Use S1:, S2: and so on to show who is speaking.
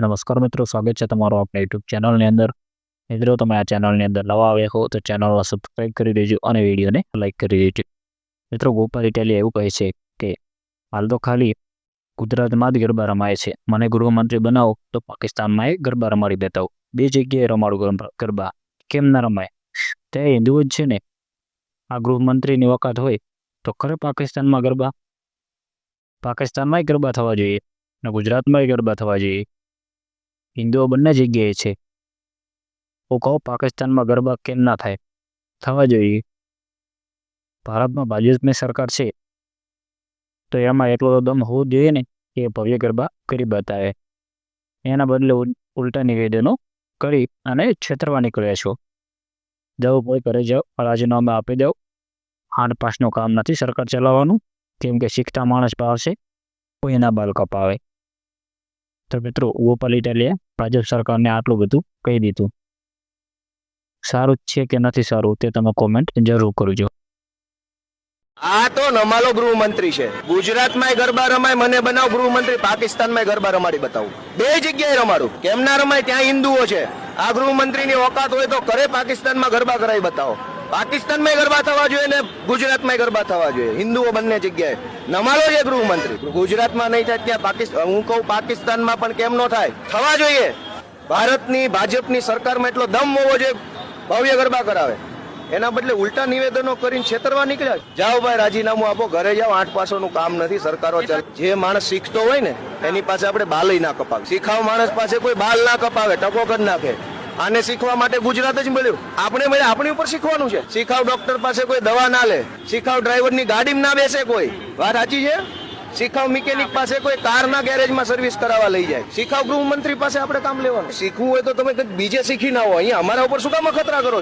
S1: નમસ્કાર મિત્રો, સ્વાગત છે તમારું આપણા યુટ્યુબ ચેનલની અંદર. મિત્રો, તમે આ ચેનલની અંદર નવા આવ્યા હો, તો ચેનલને સબસ્ક્રાઈબ કરી દેજો અને વિડીયોને લાઇક કરી દેજો. મિત્રો, ગોપાલ ઇટાલી એવું કહે છે કે, હાલ તો ખાલી ગુજરાતમાં જ ગરબા રમાય છે. મને ગૃહમંત્રી બનાવો, તો પાકિસ્તાનમાં એ ગરબા રમાડી દેતા બે જગ્યાએ રમાડું ગરબા- ગરબા. કેમ ના રમાય? તે હિન્દુઓ જ છે ને. આ ગૃહમંત્રીની વખત હોય, તો ખરે પાકિસ્તાનમાં ગરબા? પાકિસ્તાનમાંય ગરબા થવા જોઈએ અને ગુજરાતમાંય ગરબા થવા જોઈએ? હિન્દુઓ બંને જગ્યાએ છે. હું કહું, પાકિસ્તાનમાં ગરબા કેમ ના થાય? થવા જોઈએ. ભારતમાં ભાજપની સરકાર છે. તો એમાં એટલો તો દમ હોવો જોઈએ ને કે ભવ્ય ગરબા કરી બતાવે. એના બદલે ઉલ- ઉલટા નિવેદનો કરી અને છેતરવા નીકળ્યા છો. જવું કોઈ કરે જાઓ, રાજીનામા આપી દઉં આઠ પાસનું કામ નથી સરકાર ચલાવવાનું. કેમ કે શીખતા માણસ પાસે કોઈ એના બાલ કપાવે. તો મિત્રો ગોપાલ ઇટાલિયા ભાજપ સરકારને આટલું બધું કહી દીધું. સારું છે કે નથી સારું તે તમે કોમેન્ટ જરૂર કરજો.
S2: આ તો નમાલો ગૃહમંત્રી છે. ગુજરાતમાં ગરબા રમાય, મને બનાવ ગૃહમંત્રી પાકિસ્તાનમાં ગરબા રમાડી બતાવું. બે જગ્યાએ રમાડું. કેમ ના રમાય? ત્યાં હિન્દુઓ છે. આ ગૃહમંત્રીની ઓકાત હોય તો કરે પાકિસ્તાનમાં ગરબા કરાવી બતાવો. પાકિસ્તાનમાં ગરબા થવા જોઈએ ને ગુજરાતમાં ગરબા થવા જોઈએ. હિન્દુઓ બંને જગ્યાએ. નમાલો છે ગૃહમંત્રી. ગુજરાતમાં નહીં થાય ત્યાં પાકિસ્તાન હું કહું પાકિસ્તાનમાં પણ કેમ નો થાય? થવા જોઈએ. ભારતની, ભાજપની સરકારમાં એટલો દમ હોવો જોઈએ, ભવ્ય ગરબા કરાવે. એના બદલે ઉલટા નિવેદનો કરીને છેતરવા નીકળ્યા જાઓ ભાઈ, રાજીનામું આપો, ઘરે જાઓ, આઠ પાસોનું કામ નથી, સરકારો જે માણસ શીખતો હોય ને, એની પાસે આપણે બાલય ના કપાવે શીખાવ માણસ પાસે કોઈ બાલ ના કપાવે ટકો કરી નાખે. આને શીખવા માટે ગુજરાત જ મળ્યું. આપણે મળે આપણી ઉપર શીખવાનું છે. શીખાવ ડોક્ટર પાસે કોઈ દવા ના લે. શીખાવ ડ્રાઈવરની ગાડીમાં ના બેસે કોઈ. વાત સાચી છે? શીખાવ મિકેનિક પાસે કોઈ કારના ગેરેજમાં સર્વિસ કરાવવા લઈ જાય. શીખાવ ગૃહમંત્રી પાસે આપણે કામ લેવાનું. શીખવું હોય તો તમે કંઈક બીજે શીખી ના હો અહીંયા અમારા ઉપર શું કામ ખતરા કરો?